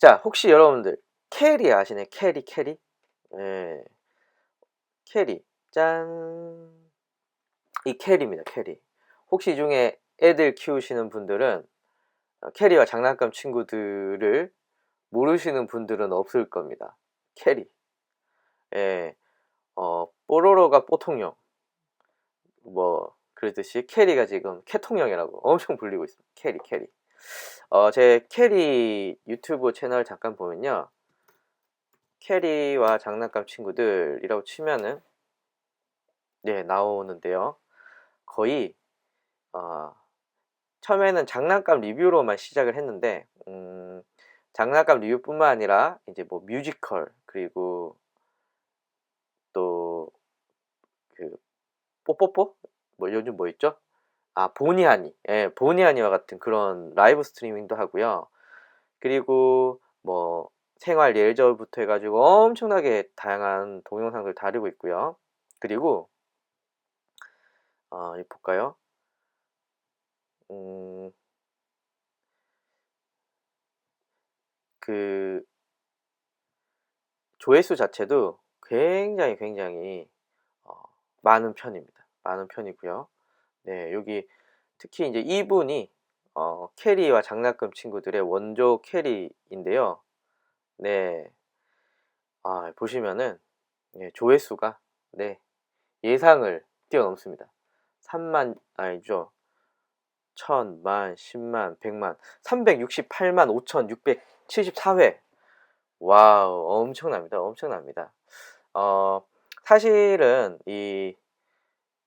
자, 혹시 여러분들 캐리 아시나요? 캐리, 캐리? 예. 캐리. 짠. 이 캐리입니다, 캐리. 혹시 이 중에 애들 키우시는 분들은 어, 캐리와 장난감 친구들을 모르시는 분들은 없을 겁니다. 캐리. 예. 어, 뽀로로가 뽀통령. 뭐, 그러듯이 캐리가 지금 캐통령이라고 엄청 불리고 있습니다. 캐리, 캐리. 어, 제 캐리 유튜브 채널 잠깐 보면요. 캐리와 장난감 친구들이라고 치면은, 네, 나오는데요. 거의, 어, 처음에는 장난감 리뷰로만 시작을 했는데, 음, 장난감 리뷰뿐만 아니라, 이제 뭐 뮤지컬, 그리고 또, 그, 뽀뽀뽀? 뭐 요즘 뭐 있죠? 아, 보니 하니. 예, 보니 하니와 같은 그런 라이브 스트리밍도 하고요. 그리고 뭐 생활 예절부터 해가지고 엄청나게 다양한 동영상들 다루고 있고요. 그리고 어, 이 볼까요? 음, 그 조회수 자체도 굉장히 굉장히 어, 많은 편입니다. 많은 편이고요. 네, 여기 특히 이제 이분이 어, 캐리와 장난감 친구들의 원조 캐리인데요. 네, 아, 보시면은 네, 조회수가 네, 예상을 뛰어넘습니다. 3만 아니죠. 1000 만, 10만, 100만, 368만 5674회. 와우, 엄청납니다. 엄청납니다. 어, 사실은 이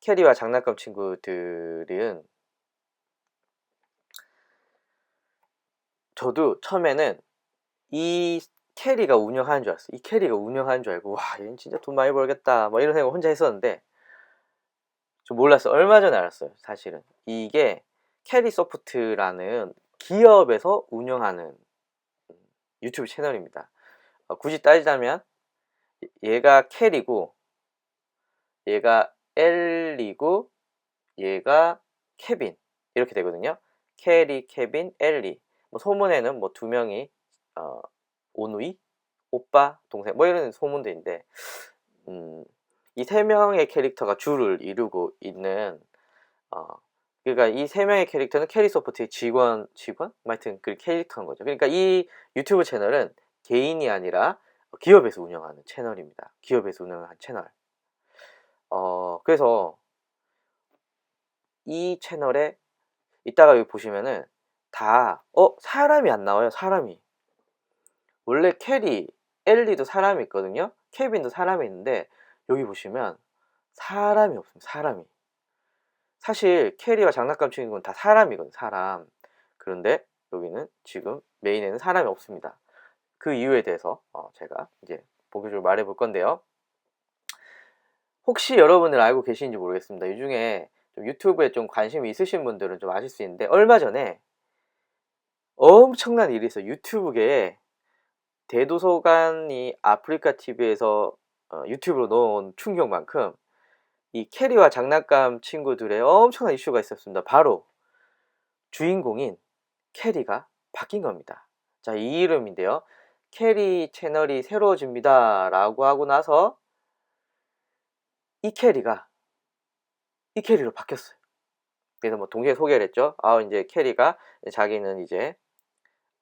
캐리와 장난감 친구들은 저도 처음에는 이 캐리가 운영하는 줄 알았어요. 이 캐리가 운영하는 줄 알고 와, 얘는 진짜 돈 많이 벌겠다. 뭐 이런 생각 혼자 했었는데 좀 몰랐어요. 얼마 전에 알았어요. 사실은 이게 캐리 소프트라는 기업에서 운영하는 유튜브 채널입니다. 어, 굳이 따지자면 얘가 캐리고 얘가 엘리고 얘가 케빈 이렇게 되거든요. 캐리, 케빈, 엘리. 뭐 소문에는 뭐 두 명이 어, 오누이, 오빠, 동생 뭐 이런 소문도 있는데 음, 이 세 명의 캐릭터가 주를 이루고 있는 어, 그러니까 이 세 명의 캐릭터는 캐리 소프트의 직원, 직원? 뭐 하여튼 그 캐릭터인 거죠. 그러니까 이 유튜브 채널은 개인이 아니라 기업에서 운영하는 채널입니다. 기업에서 운영하는 채널. 어, 그래서 이 채널에 이따가 여기 보시면은 다, 어, 사람이 안 나와요, 사람이. 원래 캐리, 엘리도 사람이 있거든요. 케빈도 사람이 있는데, 여기 보시면 사람이 없습니다, 사람이. 사실 캐리와 장난감 친구는 다 사람이거든요, 사람. 그런데 여기는 지금 메인에는 사람이 없습니다. 그 이유에 대해서 어, 제가 이제 본격적으로 말해 볼 건데요. 혹시 여러분들 알고 계시는지 모르겠습니다. 이 중에 좀 유튜브에 좀 관심이 있으신 분들은 좀 아실 수 있는데 얼마 전에 엄청난 일이 있어요. 유튜브계에 대도서관이 아프리카 TV에서 어, 유튜브로 넣은 충격만큼 이 캐리와 장난감 친구들의 엄청난 이슈가 있었습니다. 바로 주인공인 캐리가 바뀐 겁니다. 자, 이 이름인데요. 캐리 채널이 새로워집니다. 라고 하고 나서 이 캐리가 이 캐리로 바뀌었어요. 그래서 뭐 동시에 소개를 했죠. 아, 이제 캐리가 자기는 이제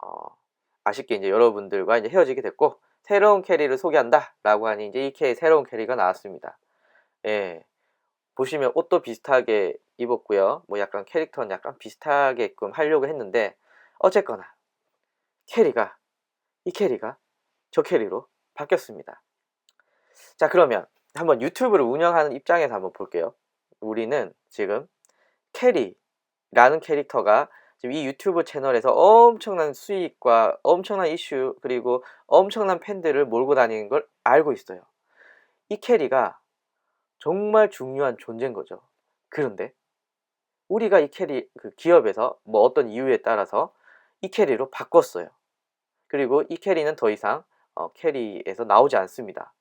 어, 아쉽게 이제 여러분들과 이제 헤어지게 됐고 새로운 캐리를 소개한다라고 하니 이제 이 캐리 새로운 캐리가 나왔습니다. 예. 보시면 옷도 비슷하게 입었고요. 뭐 약간 캐릭터는 약간 비슷하게끔 하려고 했는데 어쨌거나 캐리가 이 캐리가 저 캐리로 바뀌었습니다. 자 그러면 한번 유튜브를 운영하는 입장에서 한번 볼게요. 우리는 지금 캐리라는 캐릭터가 지금 이 유튜브 채널에서 엄청난 수익과 엄청난 이슈 그리고 엄청난 팬들을 몰고 다니는 걸 알고 있어요. 이 캐리가 정말 중요한 존재인 거죠. 그런데 우리가 이 캐리 그 기업에서 뭐 어떤 이유에 따라서 이 캐리로 바꿨어요. 그리고 이 캐리는 더 이상 어, 캐리에서 나오지 않습니다.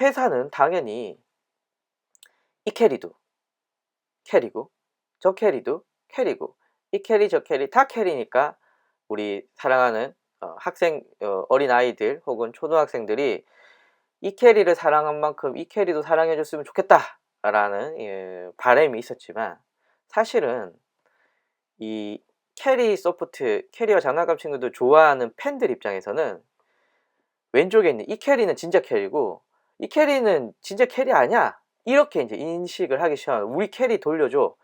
회사는 당연히 이 캐리도 캐리고 저 캐리도 캐리고 이 캐리 저 캐리 다 캐리니까 우리 사랑하는 어, 학생 어, 어린 아이들 혹은 초등학생들이 이 캐리를 사랑한 만큼 이 캐리도 사랑해 줬으면 좋겠다라는 예, 바람이 있었지만 사실은 이 캐리 소프트 캐리와 장난감 친구들 좋아하는 팬들 입장에서는 왼쪽에 있는 이 캐리는 진짜 캐리고 이 캐리는 진짜 캐리 아니야 이렇게 이제 인식을 하기 시작한 우리 캐리 돌려줘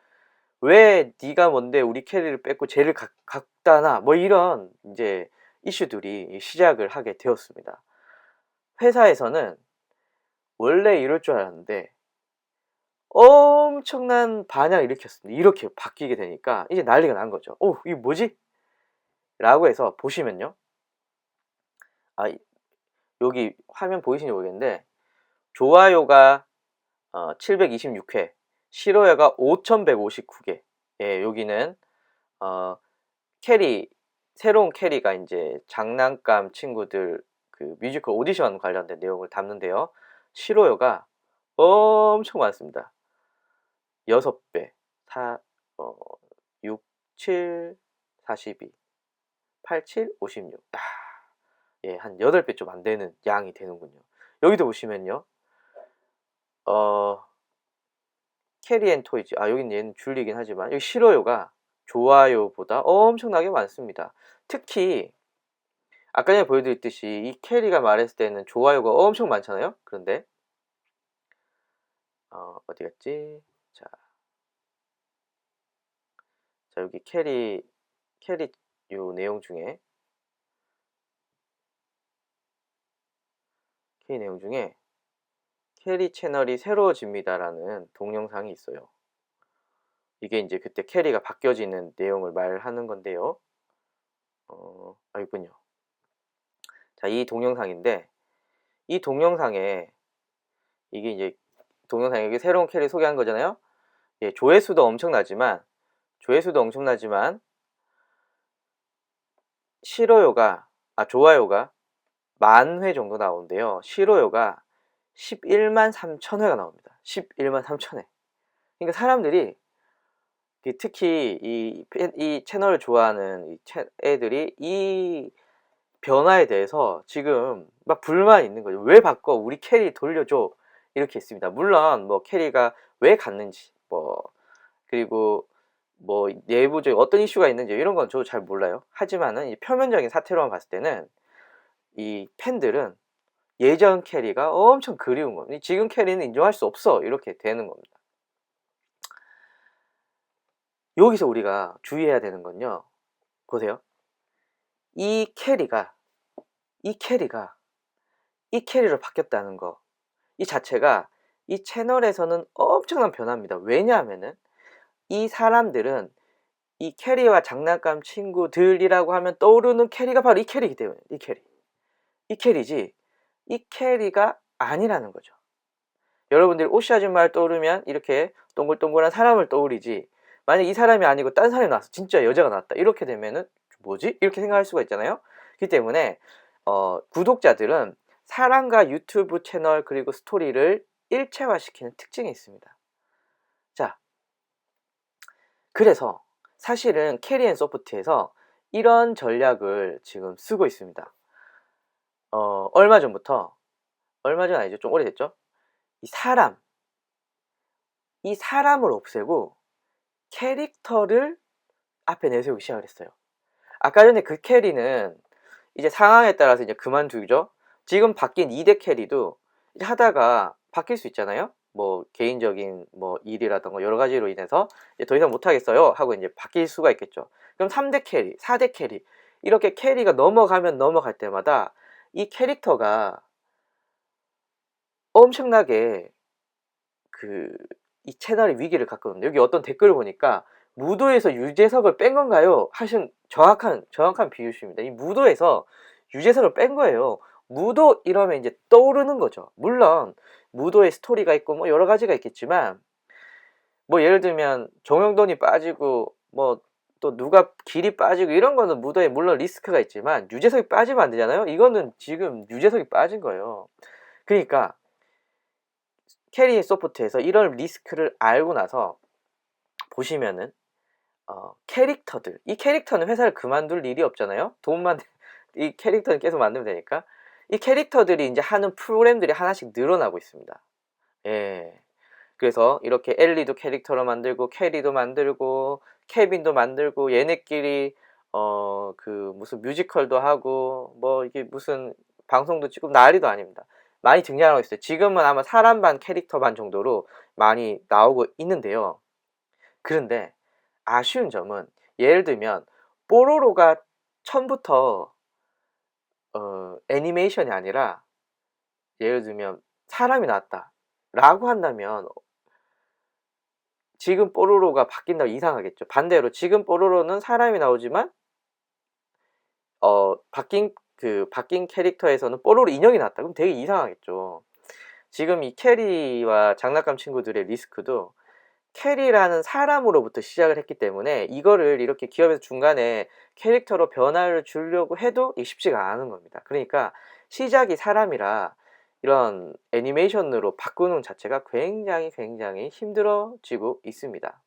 왜 네가 뭔데 우리 캐리를 뺏고 쟤를 각, 갖다 놔뭐 이런 이제 이슈들이 시작을 하게 되었습니다. 회사에서는 원래 이럴 줄 알았는데 엄청난 반향을 일으켰습니다. 이렇게 바뀌게 되니까 이제 난리가 난 거죠. 오, 이게 뭐지? 라고 해서 보시면요. 아, 여기 화면 보이시는지 모르겠는데 좋아요가 어, 726회, 싫어요가 5159개. 예, 여기는 어, 캐리 새로운 캐리가 이제 장난감 친구들 그 뮤지컬 오디션 관련된 내용을 담는데요. 싫어요가 엄청 많습니다. 6배, 4, 어, 6, 7, 42, 8, 7, 56. 아, 예, 한 8배 좀 안 되는 양이 되는군요. 여기도 보시면요. 어, 캐리 앤 토이즈. 아, 여긴 얘는 줄리긴 하지만, 여기 싫어요가 좋아요보다 엄청나게 많습니다. 특히, 아까 전에 보여드렸듯이 이 캐리가 말했을 때는 좋아요가 엄청 많잖아요. 그런데, 어, 어디 갔지? 자. 자, 여기 캐리, 캐리 요 내용 중에, 캐리 내용 중에, 캐리 채널이 새로워집니다라는 동영상이 있어요. 이게 이제 그때 캐리가 바뀌어지는 내용을 말하는 건데요. 어, 아, 있군요. 자, 이 동영상인데, 이 동영상에, 이게 이제, 동영상에 새로운 캐리 소개한 거잖아요? 예, 조회수도 엄청나지만, 조회수도 엄청나지만, 싫어요가, 아, 좋아요가 만 회 정도 나오는데요. 싫어요가 11만 3천 회가 나옵니다. 11만 3천 회. 그러니까 사람들이 특히 이, 이 채널을 좋아하는 이 채, 애들이 이 변화에 대해서 지금 막 불만이 있는 거죠. 왜 바꿔? 우리 캐리 돌려줘. 이렇게 있습니다. 물론 뭐 캐리가 왜 갔는지 뭐 그리고 뭐 내부적인 어떤 이슈가 있는지 이런 건 저도 잘 몰라요. 하지만은 이 표면적인 사태로만 봤을 때는 이 팬들은 예전 캐리가 엄청 그리운 겁니다. 지금 캐리는 인정할 수 없어. 이렇게 되는 겁니다. 여기서 우리가 주의해야 되는 건요. 보세요. 이 캐리가, 이 캐리가, 이 캐리로 바뀌었다는 거. 이 자체가 이 채널에서는 엄청난 변화입니다. 왜냐하면은 이 사람들은 이 캐리와 장난감 친구들이라고 하면 떠오르는 캐리가 바로 이 캐리이기 때문에 이 캐리. 이 캐리지 이 캐리가 아니라는 거죠. 여러분들이 오시 아줌마를 떠오르면 이렇게 동글동글한 사람을 떠오르지 만약 이 사람이 아니고 딴 사람이 나왔어 진짜 여자가 나왔다 이렇게 되면은 뭐지? 이렇게 생각할 수가 있잖아요. 그렇기 때문에 어, 구독자들은 사람과 유튜브 채널 그리고 스토리를 일체화시키는 특징이 있습니다. 자, 그래서 사실은 캐리앤 소프트에서 이런 전략을 지금 쓰고 있습니다. 어, 얼마 전부터 얼마 전 아니죠? 좀 오래됐죠? 이 사람. 이 사람을 없애고 캐릭터를 앞에 내세우기 시작을 했어요. 아까 전에 그 캐리는 이제 상황에 따라서 이제 그만두죠? 지금 바뀐 2대 캐리도 하다가 바뀔 수 있잖아요? 뭐 개인적인 뭐 일이라던가 여러 가지로 인해서 더 이상 못하겠어요? 하고 이제 바뀔 수가 있겠죠. 그럼 3대 캐리 4대 캐리 이렇게 캐리가 넘어가면 넘어갈 때마다 이 캐릭터가 엄청나게 그 이 채널의 위기를 갖거든요. 여기 어떤 댓글을 보니까 무도에서 유재석을 뺀 건가요? 하신 정확한 정확한 비유십니다. 이 무도에서 유재석을 뺀 거예요. 무도 이러면 이제 떠오르는 거죠. 물론 무도의 스토리가 있고 뭐 여러 가지가 있겠지만 뭐 예를 들면 정영돈이 빠지고 뭐 또 누가 길이 빠지고 이런 거는 무도에 물론 리스크가 있지만 유재석이 빠지면 안 되잖아요. 이거는 지금 유재석이 빠진 거예요. 그러니까 캐리 소프트에서 이런 리스크를 알고 나서 보시면은 어, 캐릭터들 이 캐릭터는 회사를 그만둘 일이 없잖아요. 돈만 이 캐릭터는 계속 만들면 되니까 이 캐릭터들이 이제 하는 프로그램들이 하나씩 늘어나고 있습니다. 예. 그래서 이렇게 엘리도 캐릭터로 만들고 캐리도 만들고 케빈도 만들고 얘네끼리 어 그 무슨 뮤지컬도 하고 뭐 이게 무슨 방송도 찍고 난리도 아닙니다. 많이 등장하고 있어요. 지금은 아마 사람 반 캐릭터 반 정도로 많이 나오고 있는데요. 그런데 아쉬운 점은 예를 들면 뽀로로가 처음부터 어, 애니메이션이 아니라 예를 들면 사람이 나왔다 라고 한다면 지금 뽀로로가 바뀐다고 이상하겠죠. 반대로 지금 뽀로로는 사람이 나오지만 어 바뀐 그 바뀐 캐릭터에서는 뽀로로 인형이 나왔다. 그럼 되게 이상하겠죠. 지금 이 캐리와 장난감 친구들의 리스크도 캐리라는 사람으로부터 시작을 했기 때문에 이거를 이렇게 기업에서 중간에 캐릭터로 변화를 주려고 해도 쉽지가 않은 겁니다. 그러니까 시작이 사람이라 이런 애니메이션으로 바꾸는 자체가 굉장히 굉장히 힘들어지고 있습니다.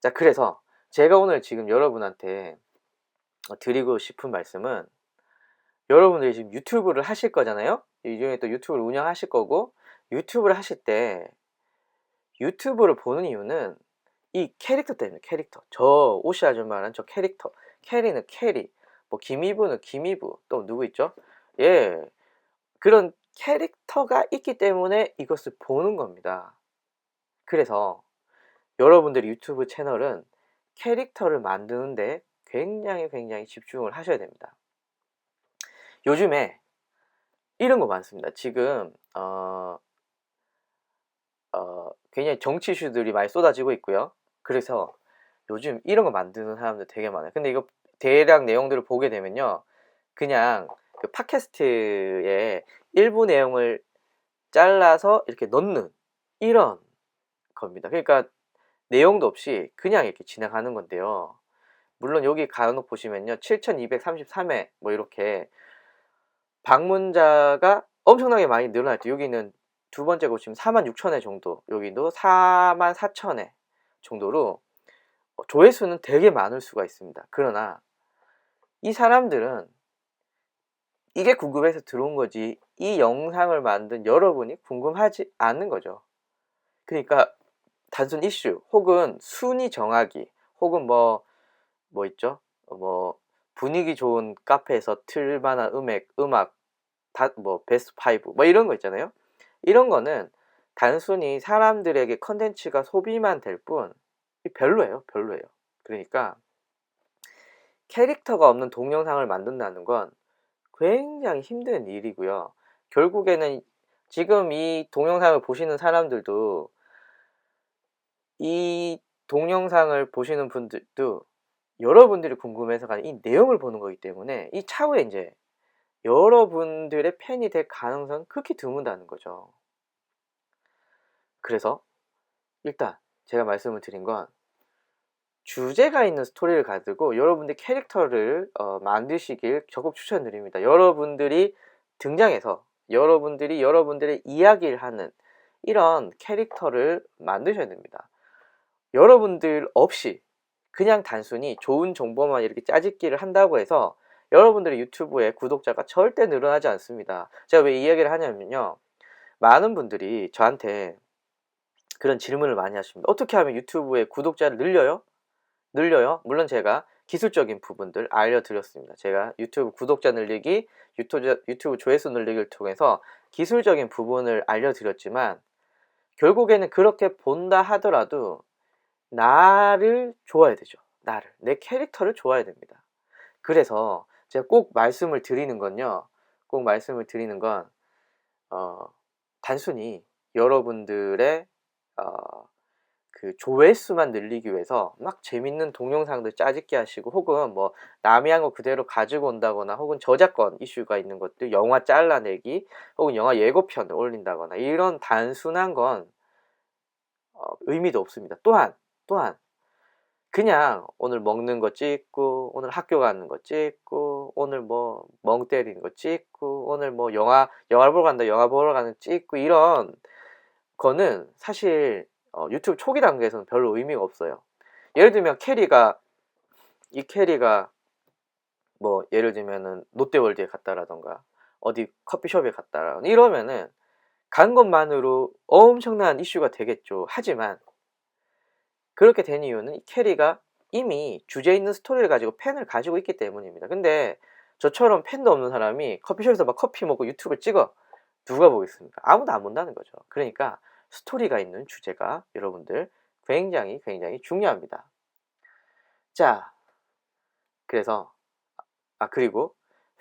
자, 그래서 제가 오늘 지금 여러분한테 드리고 싶은 말씀은 여러분들이 지금 유튜브를 하실 거잖아요? 이중에 또 유튜브를 운영하실 거고 유튜브를 하실 때 유튜브를 보는 이유는 이 캐릭터 때문에 캐릭터 저 오시 아줌마는 저 캐릭터 캐리는 캐리 뭐 김이부는 김이부 또 누구 있죠? 예 그런 캐릭터가 있기 때문에 이것을 보는 겁니다. 그래서 여러분들의 유튜브 채널은 캐릭터를 만드는데 굉장히 굉장히 집중을 하셔야 됩니다. 요즘에 이런 거 많습니다. 지금 어, 어, 굉장히 정치 이슈들이 많이 쏟아지고 있고요. 그래서 요즘 이런 거 만드는 사람들 되게 많아요. 근데 이거 대략 내용들을 보게 되면요. 그냥 그 팟캐스트의 일부 내용을 잘라서 이렇게 넣는 이런 겁니다. 그러니까 내용도 없이 그냥 이렇게 진행하는 건데요. 물론 여기 간혹 보시면요. 7233회 뭐 이렇게 방문자가 엄청나게 많이 늘어날 때 여기는 두 번째 보시면 4만 6천 회 정도 여기도 4만 4천 회 정도로 조회수는 되게 많을 수가 있습니다. 그러나 이 사람들은 이게 궁금해서 들어온 거지 이 영상을 만든 여러분이 궁금하지 않는 거죠. 그러니까 단순 이슈 혹은 순위 정하기 혹은 뭐뭐 뭐 있죠? 뭐 분위기 좋은 카페에서 틀만한 음악 음악 다 뭐 베스트 5뭐 이런 거 있잖아요. 이런 거는 단순히 사람들에게 컨텐츠가 소비만 될 뿐 별로예요. 별로예요. 그러니까 캐릭터가 없는 동영상을 만든다는 건 굉장히 힘든 일이고요. 결국에는 지금 이 동영상을 보시는 사람들도 이 동영상을 보시는 분들도 여러분들이 궁금해서 가는 이 내용을 보는 거기 때문에 이 차후에 이제 여러분들의 팬이 될 가능성은 극히 드문다는 거죠. 그래서 일단 제가 말씀을 드린 건 주제가 있는 스토리를 가지고 여러분들 캐릭터를 어, 만드시길 적극 추천드립니다. 여러분들이 등장해서 여러분들이 여러분들의 이야기를 하는 이런 캐릭터를 만드셔야 됩니다. 여러분들 없이 그냥 단순히 좋은 정보만 이렇게 짜집기를 한다고 해서 여러분들의 유튜브에 구독자가 절대 늘어나지 않습니다. 제가 왜이 이야기를 하냐면요. 많은 분들이 저한테 그런 질문을 많이 하십니다. 어떻게 하면 유튜브에 구독자를 늘려요? 늘려요? 물론 제가 기술적인 부분들 알려드렸습니다. 제가 유튜브 구독자 늘리기, 유튜브, 조회수 늘리기를 통해서 기술적인 부분을 알려드렸지만 결국에는 그렇게 본다 하더라도 나를 좋아야 되죠. 나를. 내 캐릭터를 좋아야 됩니다. 그래서 제가 꼭 말씀을 드리는 건요. 꼭 말씀을 드리는 건 어, 단순히 여러분들의 어, 그 조회수만 늘리기 위해서 막 재밌는 동영상들 짜집기 하시고 혹은 뭐 남이 한 거 그대로 가지고 온다거나 혹은 저작권 이슈가 있는 것들 영화 잘라내기 혹은 영화 예고편을 올린다거나 이런 단순한 건 어, 의미도 없습니다. 또한 또한 그냥 오늘 먹는 거 찍고 오늘 학교 가는 거 찍고 오늘 뭐 멍 때리는 거 찍고 오늘 뭐 영화 영화 보러 간다 영화 보러 가는 찍고 이런 거는 사실 어, 유튜브 초기 단계에서는 별로 의미가 없어요. 예를 들면 캐리가 이 캐리가 뭐 예를 들면은 롯데월드에 갔다라던가 어디 커피숍에 갔다라 이러면은 간 것만으로 엄청난 이슈가 되겠죠. 하지만 그렇게 된 이유는 이 캐리가 이미 주제 있는 스토리를 가지고 팬을 가지고 있기 때문입니다. 근데 저처럼 팬도 없는 사람이 커피숍에서 막 커피 먹고 유튜브를 찍어 누가 보겠습니까? 아무도 안 본다는 거죠. 그러니까 스토리가 있는 주제가 여러분들 굉장히 굉장히 중요합니다. 자, 그래서 아 그리고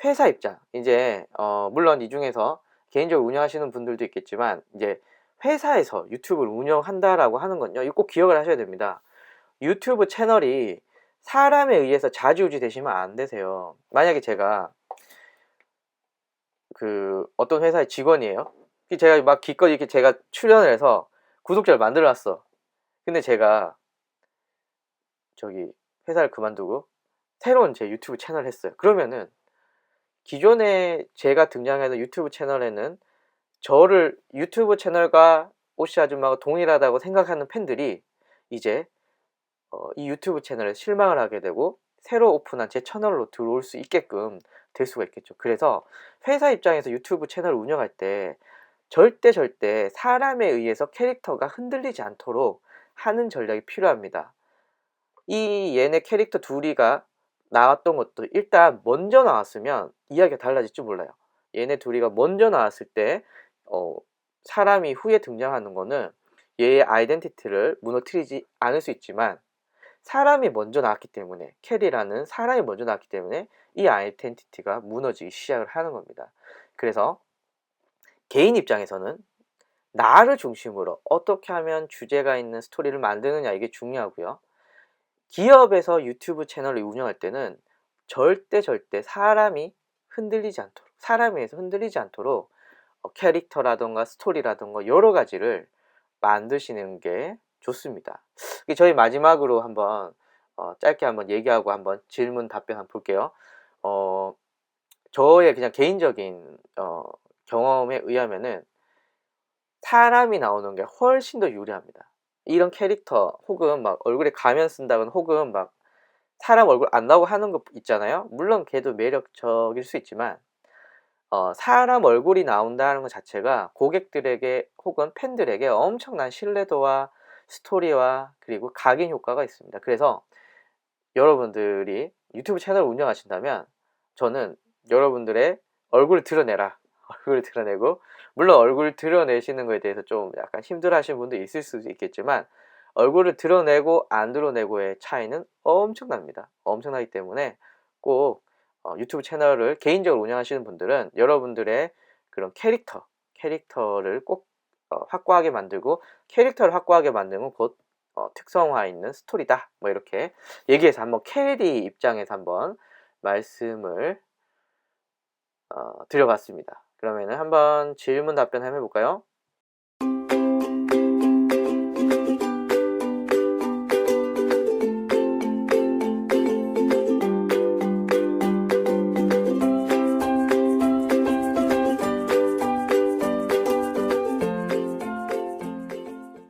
회사 입장 이제 어 물론 이 중에서 개인적으로 운영하시는 분들도 있겠지만 이제 회사에서 유튜브를 운영한다라고 하는 건요. 이거 꼭 기억을 하셔야 됩니다. 유튜브 채널이 사람에 의해서 좌지우지 되시면 안 되세요. 만약에 제가 그 어떤 회사의 직원이에요. 제가 막 기껏 이렇게 제가 출연을 해서 구독자를 만들어놨어. 근데 제가 저기 회사를 그만두고 새로운 제 유튜브 채널 했어요. 그러면은 기존에 제가 등장하는 유튜브 채널에는 저를 유튜브 채널과 오씨 아줌마가 동일하다고 생각하는 팬들이 이제 어, 이 유튜브 채널에 실망을 하게 되고 새로 오픈한 제 채널로 들어올 수 있게끔 될 수가 있겠죠. 그래서 회사 입장에서 유튜브 채널을 운영할 때 절대 절대 사람에 의해서 캐릭터가 흔들리지 않도록 하는 전략이 필요합니다. 이 얘네 캐릭터 둘이가 나왔던 것도 일단 먼저 나왔으면 이야기가 달라질지 몰라요. 얘네 둘이가 먼저 나왔을 때 어, 사람이 후에 등장하는 거는 얘의 아이덴티티를 무너뜨리지 않을 수 있지만 사람이 먼저 나왔기 때문에 캐리라는 사람이 먼저 나왔기 때문에 이 아이덴티티가 무너지기 시작을 하는 겁니다. 그래서 개인 입장에서는 나를 중심으로 어떻게 하면 주제가 있는 스토리를 만드느냐 이게 중요하고요. 기업에서 유튜브 채널을 운영할 때는 절대 절대 사람이 흔들리지 않도록 사람에서 흔들리지 않도록 어, 캐릭터라던가 스토리라던가 여러 가지를 만드시는 게 좋습니다. 저희 마지막으로 한번 어, 짧게 한번 얘기하고 한번 질문 답변 한번 볼게요. 어, 저의 그냥 개인적인 어, 경험에 의하면은 사람이 나오는 게 훨씬 더 유리합니다. 이런 캐릭터 혹은 막 얼굴에 가면 쓴다거나 혹은 막 사람 얼굴 안 나오고 하는 거 있잖아요. 물론 걔도 매력적일 수 있지만 어, 사람 얼굴이 나온다는 것 자체가 고객들에게 혹은 팬들에게 엄청난 신뢰도와 스토리와 그리고 각인 효과가 있습니다. 그래서 여러분들이 유튜브 채널을 운영하신다면 저는 여러분들의 얼굴을 드러내라. 얼굴을 드러내고 물론 얼굴 드러내시는 거에 대해서 좀 약간 힘들어 하시는 분도 있을 수도 있겠지만 얼굴을 드러내고 안 드러내고의 차이는 엄청납니다. 엄청나기 때문에 꼭 어, 유튜브 채널을 개인적으로 운영하시는 분들은 여러분들의 그런 캐릭터, 캐릭터를 꼭 어, 확고하게 만들고 캐릭터를 확고하게 만들면 곧 어, 특성화 있는 스토리다. 뭐 이렇게 얘기해서 한번 캐리 입장에서 한번 말씀을 어, 드려봤습니다. 그러면은 한번 질문 답변 해볼까요?